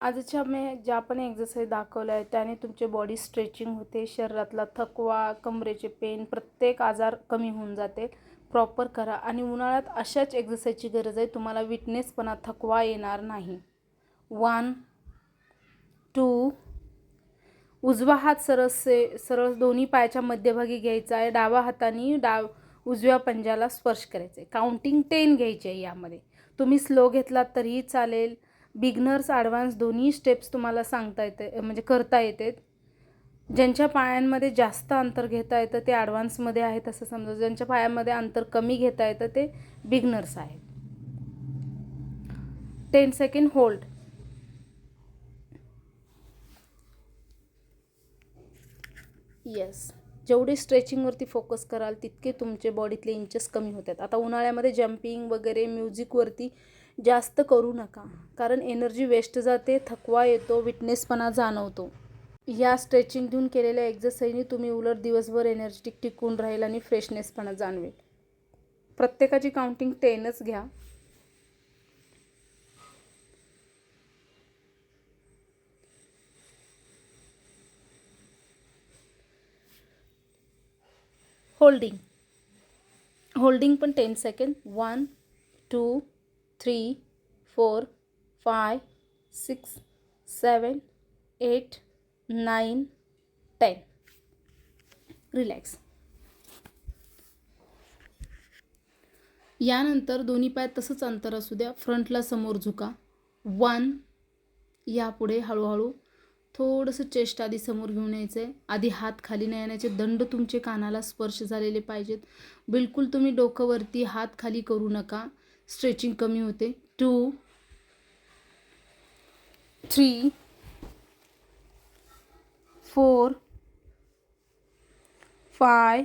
आजच्या मी ज्या पण एक्झरसाईज दाखवल्या आहेत त्याने तुमचे बॉडी स्ट्रेचिंग होते शरीरातला थकवा कमरेचे पेन प्रत्येक आजार कमी होऊन जाते. प्रॉपर करा. आणि उन्हाळ्यात अशाच एक्झरसाईजची गरज आहे तुम्हाला विटनेसपणा थकवा येणार नाही. वन टू उजवा हात सरळ से सरळ दोन्ही पायाच्या मध्यभागी घ्यायचा आहे. डावा हाताने डाव उजव्या पंजाला स्पर्श करायचा आहे. काउंटिंग टेन घ्यायचे आहे यामध्ये. तुम्ही स्लो घेतलात तरीही चालेल. बिगनर्स ॲडव्हान्स दोन्ही स्टेप्स तुम्हाला सांगता येते म्हणजे करता येते. ज्यांच्या पायांमध्ये जास्त अंतर घेता येतं ते ॲडव्हान्समध्ये आहेत असं समजा. ज्यांच्या पायामध्ये अंतर कमी घेता येतं ते बिगनर्स आहेत. टेन सेकंड होल्ड येस जेवढे स्ट्रेचिंगवरती फोकस कराल तितके तुमचे बॉडीतले इंचेस कमी होतात. आता उन्हाळ्यामध्ये जम्पिंग वगैरे म्युझिकवरती जास्त करू नका कारण एनर्जी वेस्ट जाते थकवा येतो विटनेसपणा जाणवतो. या स्ट्रेचिंग देऊन केलेल्या एक्झरसाईजने तुम्ही उलट दिवसभर एनर्जेटिक टिकून राहील आणि फ्रेशनेसपणा जाणवेल. प्रत्येकाची काउंटिंग टेनच घ्या. होल्डिंग. होल्डिंग पण ten second one two three four five six seven eight nine ten. Relax. यानंतर दोन्ही पाय तसंच अंतर असू द्या. फ्रंटला समोर झुका. वन. यापुढे हळूहळू थोडंसं चेस्ट आधी समोर घेऊन यायचं आहे आधी हात खाली नाही आणायचे. दंड तुमचे कानाला स्पर्श झालेले पाहिजेत. बिलकुल तुम्ही डोकंवरती हात खाली करू नका. स्ट्रेचिंग कमी होते. Two three four five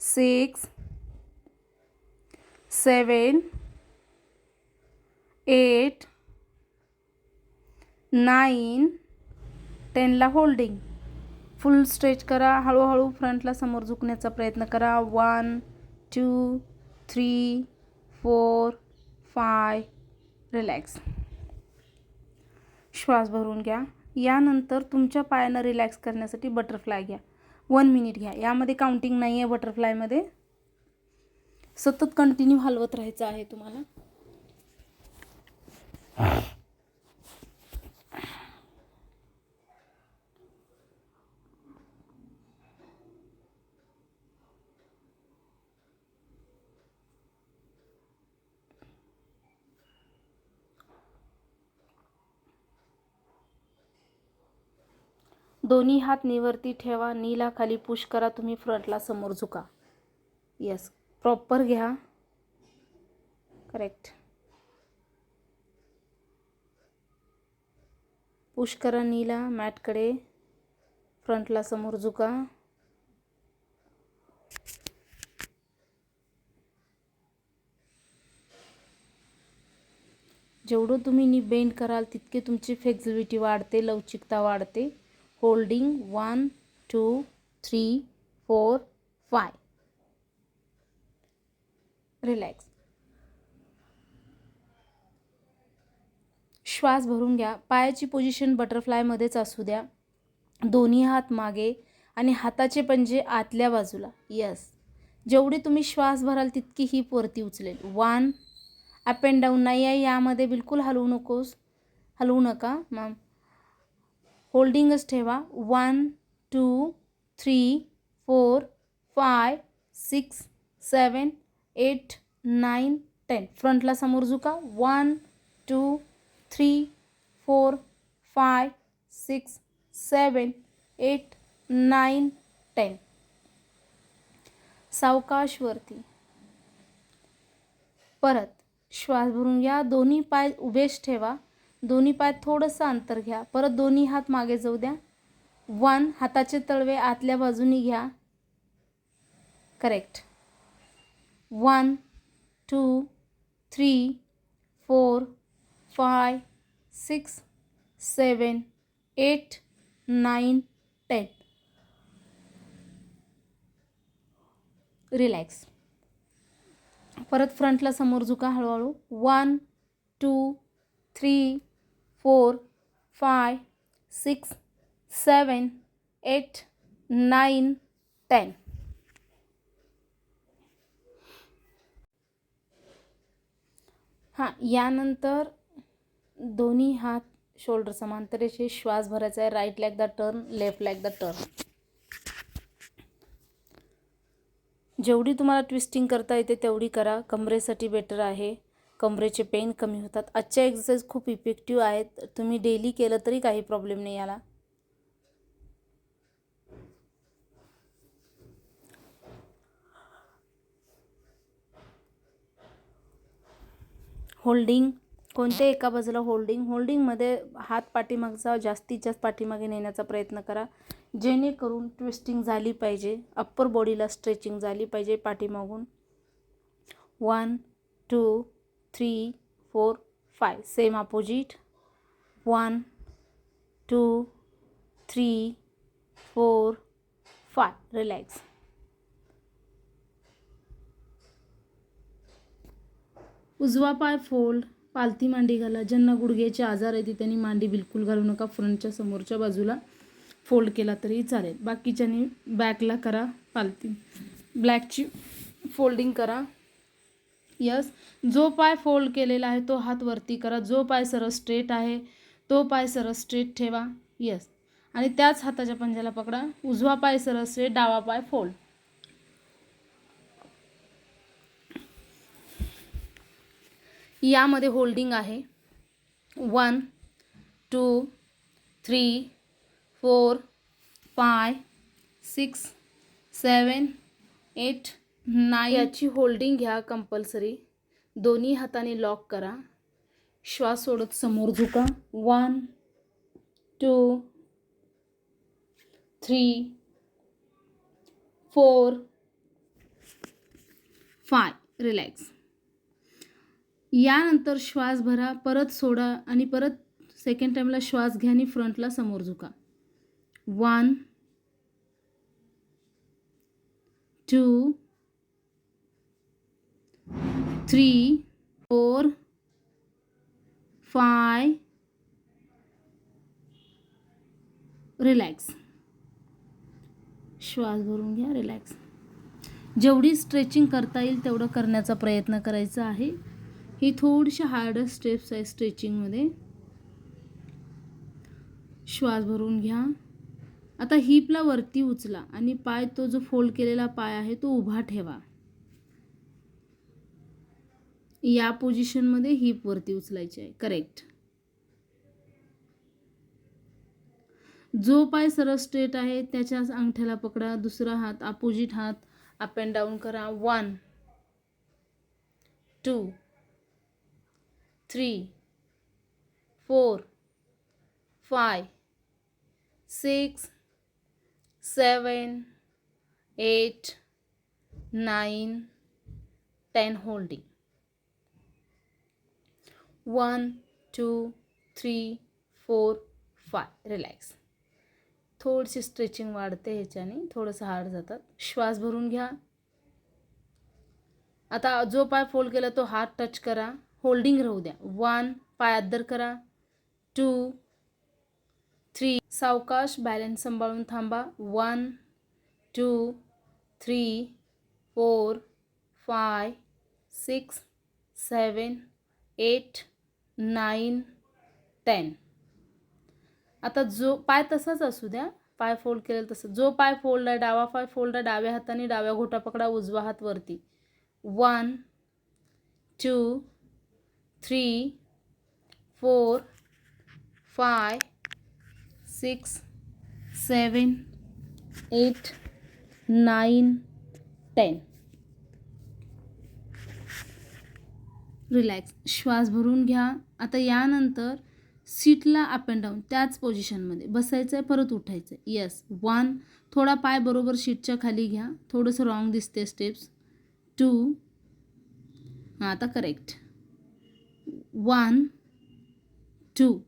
six seven eight nine टेनला holding. Full stretch करा. हळूहळू फ्रंटला समोर झुकण्याचा प्रयत्न करा. One two three four five relax. श्वास भरून घ्या. यानंतर तुमच्या पायानं रिलॅक्स करण्यासाठी बटरफ्लाय घ्या. वन मिनिट घ्या. यामध्ये काउंटिंग नाही आहे बटरफ्लायमध्ये. सतत कंटिन्यू हलवत राहायचं आहे तुम्हाला. दोन्ही हात निवरती ठेवा नीला खाली पुश करा तुम्ही फ्रंटला समोर झुका. येस प्रॉपर घ्या. करेक्ट पुश करा नीला मॅटकडे. फ्रंटला समोर झुका. जेवढं तुम्ही नी बेंड कराल तितके तुमची फ्लेक्झिबिलिटी वाढते लवचिकता वाढते. Holding one two three four five. Relax. श्वास भरून घ्या. पायाची पोझिशन बटरफ्लायमध्येच असू द्या. दोन्ही हात मागे आणि हाताचे पंजे आतल्या बाजूला. यस. जेवढे तुम्ही श्वास भराल तितकी ही वरती उचलेल. वन. Up and down. नाही आहे यामध्ये बिलकुल हलवू नकोस. हलवू नका मॅम. होल्डिंगच ठेवा. One two three four five six seven eight nine ten. फ्रंटला समोर झुका. One two three four five six seven eight nine ten. सावकाशवरती. परत. श्वास भरून घ्या. दोन्ही पाय उभेच ठेवा. दोन्ही पाय थोडंसं अंतर घ्या. परत दोन्ही हात मागे जाऊ द्या. वन हाताचे तळवे आतल्या बाजूनी घ्या. Correct one two three four five six seven eight nine ten relax परत फ्रंटला समोर झुका हळूहळू. One two three four five six seven eight nine ten. हां यानंतर दोन्ही हात शोल्डर समांतरेचे श्वास भरायचा आहे. Right leg the turn left leg the turn जेवढी तुम्हाला ट्विस्टिंग करता येते तेवढी करा. कमरेसाठी बेटर आहे. कमरेचे पेन कमी होतात. आजच्या एक्सरसाइज खूप इफेक्टिव्ह आहेत. तुम्ही डेली केलं तरी काही प्रॉब्लेम नाही याला. होल्डिंग कोणत्या एका बाजूला होल्डिंग होल्डिंगमध्ये हात पाठीमागचा जास्तीत जास्त पाठीमागे नेण्याचा प्रयत्न करा. जेणेकरून ट्विस्टिंग झाली पाहिजे. अप्पर बॉडीला स्ट्रेचिंग झाली पाहिजे पाठीमागून. One two three four five. Same opposite one two three four five relax उजवा पाय फोल्ड पालती मांडी घाला. ज्यांना गुडघ्याचे आजार आहे त्यांनी मांडी बिलकुल घालू नका. फ्रंटच्या समोरच्या बाजूला फोल्ड केला तरी चालेल. बाकीच्यानी बॅकला करा. पालती ब्लॅकची फोल्डिंग करा. यस जो पाय फोल्ड केलेला आहे तो हात वरती करा. जो पाय सरळ स्ट्रेट आहे तो पाय सरळ स्ट्रेट ठेवा. यस आणि त्याच हाताच्या पंजाला पकडा. उजवा पाय सरळ स्ट्रेट डावा पाय फोल्ड यामध्ये होल्डिंग आहे. One two three four five six seven eight ना याची होल्डिंग घ्या कंपल्सरी. दोन्ही हाताने लॉक करा. श्वास सोडत समोर झुका. One two three four five. Relax. यानंतर श्वास भरा. परत सोडा आणि परत सेकंड टाईमला श्वास घ्या आणि फ्रंटला समोर झुका. One two three four five relax. श्वास भरून घ्या रिलॅक्स. जेवढी स्ट्रेचिंग करता येईल तेवढं करण्याचा प्रयत्न करायचा आहे. ही थोडीशी हार्ड स्टेप्स आहे स्ट्रेचिंगमध्ये. श्वास भरून घ्या. आता हिपला वरती उचला आणि पाय तो जो फोल्ड केलेला पाय आहे तो उभा ठेवा. या पोझिशनमध्ये हिप वरती उचलायची आहे. करेक्ट जो पाय सरळ स्ट्रेट आहे त्याच्याच अंगठ्याला पकडा. दुसरा हात अपोजिट हात अप अँड डाऊन करा. One two three four five six seven eight nine ten holding one two three four five relax थोडीशी स्ट्रेचिंग वाढते ह्याच्याने थोडंसं हार्ड जातात. श्वास भरून घ्या. आता जो पाय फोल्ड केला तो हात टच करा. होल्डिंग राहू द्या. वन पाय अद्दर करा. टू थ्री सावकाश बॅलन्स सांभाळून थांबा. One two three four five six seven eight nine ten. आता जो पाय तसाच असू द्या. पाय फोल्ड केलेलं तसं. जो पाय फोल्ड आहे डावा पाय फोल्ड आहे डाव्या हाताने डाव्या घोटा पकडा उजवा हात वरती. One two three four five six seven eight nine ten. Relax श्वास भरून घ्या. आता यानंतर सीटला अप अँड डाऊन त्याच पोझिशनमध्ये बसायचं आहे परत उठायचं आहे येस वन थोडा पाय बरोबर सीटच्या खाली घ्या. थोडंसं रॉंग दिसते स्टेप्स टू हां आता करेक्ट वन टू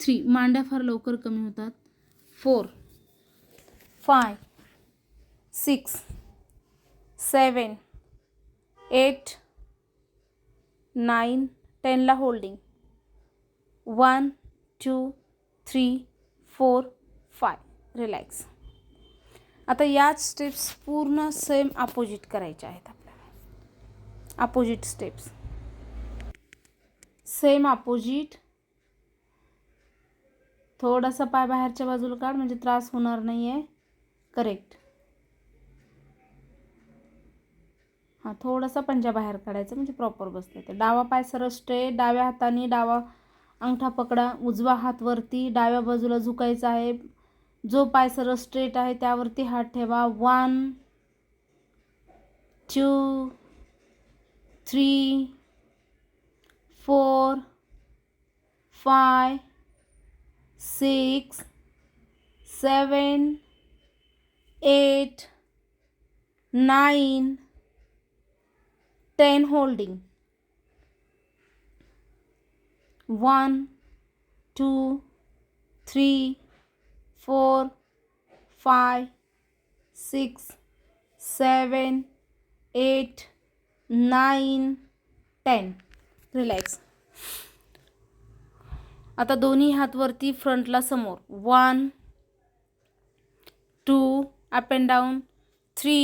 थ्री मांड्या फार लवकर कमी होतात. Four five six seven eight nine टेनला holding. One two three four five. Relax. आता याच स्टेप्स पूर्ण सेम अपोजिट करायच्या आहेत आपल्याला. Opposite steps. Same opposite. थोडासा पाय बाहेरच्या बाजूला काढ म्हणजे त्रास होणार नाही आहे करेक्ट. हां थोडासा पंजा बाहेर काढायचा म्हणजे प्रॉपर बसतं ते. डावा पाय सरळ स्ट्रेट डाव्या हाताने डावा अंगठा पकडा उजवा हात वरती डाव्या बाजूला झुकायचा आहे. जो पाय सरळ स्ट्रेट आहे त्यावरती हात ठेवा. One two three four five six seven eight nine ten holding one two three four five six seven eight nine ten relax आता दोन्ही हातवरती फ्रंटला समोर. One two up and down three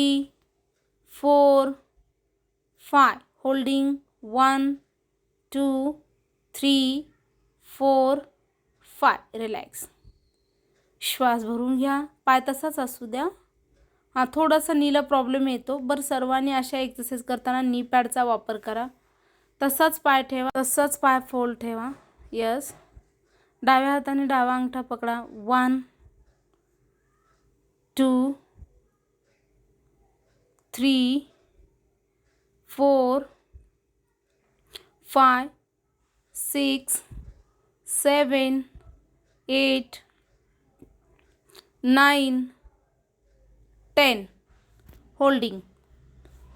four five holding one two three four five. Relax. श्वास भरून घ्या. पाय तसाच असू द्या. हां थोडासा नीला प्रॉब्लेम येतो. बरं सर्वांनी अशा एक्सरसाइज करताना नी पॅडचा वापर करा. तसाच पाय ठेवा. तसाच पाय फोल्ड ठेवा. यस डाव्या हाताने डावा अंगठा पकडा. One two three four, five, six, seven, eight, nine, ten. Holding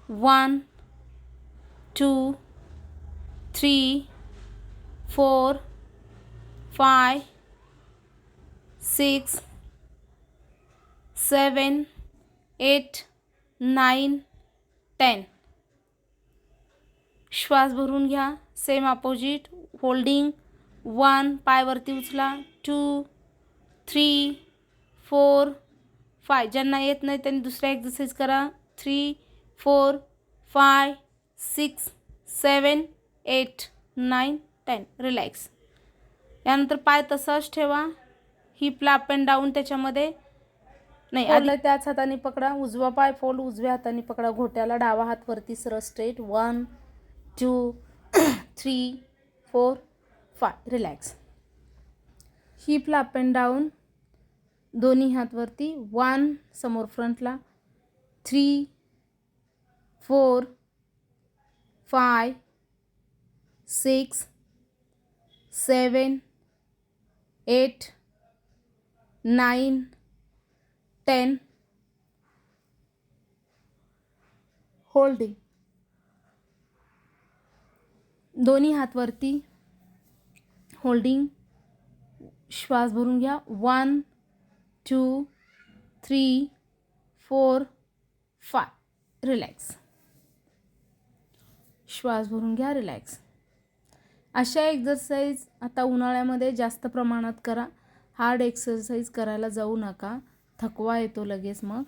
one, two, three, four, five, six, seven, eight, nine, ten. श्वास भरून घ्या. सेम अपोजिट होल्डिंग वन पायवरती उचला. टू थ्री फोर फाय ज्यांना येत नाही त्यांनी दुसरा एक्सरसाइज करा. Three four five six seven eight nine ten relax यानंतर पाय तसाच ठेवा. हिपला अप अँड डाऊन त्याच्यामध्ये. नाही आधी त्याच हाताने पकडा. उजवा पाय फोल्ड उजव्या हाताने पकडा. घोट्याला डावा हात वरती सरळ straight one two three four five. Relax. हिपला up and down दोन्ही हातवरती. वन समोर फ्रंटला. Three four five six seven eight nine ten holding दोन्ही हातवरती होल्डिंग श्वास भरून घ्या. One two three four five relax श्वास भरून घ्या रिलॅक्स अशा एक्झरसाईज आता उन्हाळ्यामध्ये जास्त प्रमाणात करा. हार्ड एक्सरसाइज करायला जाऊ नका. थकवा येतो लगेच मग.